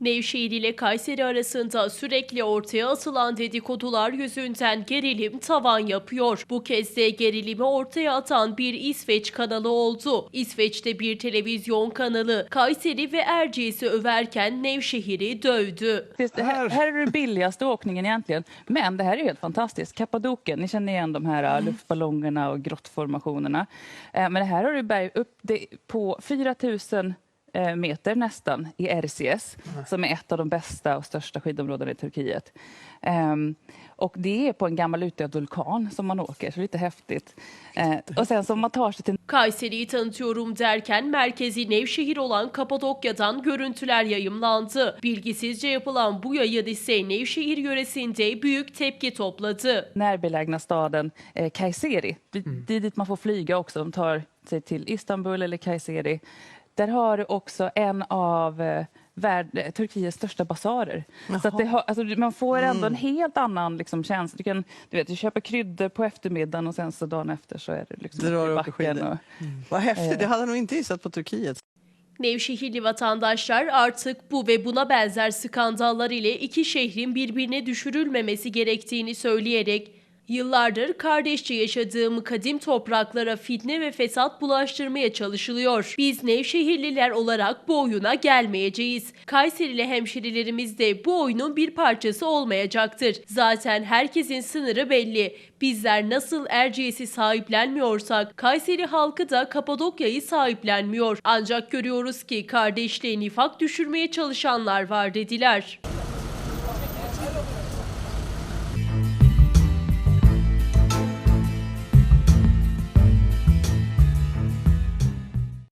Nevşehir ile Kayseri arasında sürekli ortaya atılan dedikodular yüzünden gerilim tavan yapıyor. Bu kez de gerilimi ortaya atan bir İsveç kanalı oldu. İsveç'te bir televizyon kanalı Kayseri ve Erciyes'i överken Nevşehir'i dövdü. Här, här är det billigaste åkningen egentligen. Men det här är helt fantastiskt. Kappadokien, ni känner igen de här mm. luftballongerna och grottformationerna. Eh, men det här har du berg upp det, på 4000 eh, meter nästan i Erciyes, som är ett av de bästa och största skidområdena i Turkiet. Ehm, och det är på en gammal utdöd vulkan som man åker, så lite häftigt. Eh, och sen så man tar sig till Kayseri'yi tanıtıyorum derken merkezi Nevşehir olan Kapadokya'dan görüntüler yayımlandı. Bilgisizce yapılan bu yayın ise Nevşehir yöresinde büyük tepki topladı. närbelägna staden eh, Kayseri. Det det är dit man får flyga också. De tar sig till Istanbul eller Kayseri. Där har du också en av eh, värld, eh, Turkiets största basarer. Så att det har, alltså, man får ändå en helt annan liksom, känsla. Du, kan, du, vet, du köper kryddor på eftermiddagen och sen så dagen efter så är det liksom Drar i backen. Och, Vad häftigt, det hade jag nog inte gissat på Turkiet. Nevşehirli vatandaşlar artık bu ve buna benzer skandallar ile iki şehrin birbirine düşürülmemesi gerektiğini söyleyerek yıllardır kardeşçe yaşadığım kadim topraklara fitne ve fesat bulaştırmaya çalışılıyor. Biz Nevşehirliler olarak bu oyuna gelmeyeceğiz. Kayserili hemşerilerimiz de bu oyunun bir parçası olmayacaktır. Zaten herkesin sınırı belli. Bizler nasıl Erciyes'i sahiplenmiyorsak Kayseri halkı da Kapadokya'yı sahiplenmiyor. Ancak görüyoruz ki kardeşliğe nifak düşürmeye çalışanlar var dediler.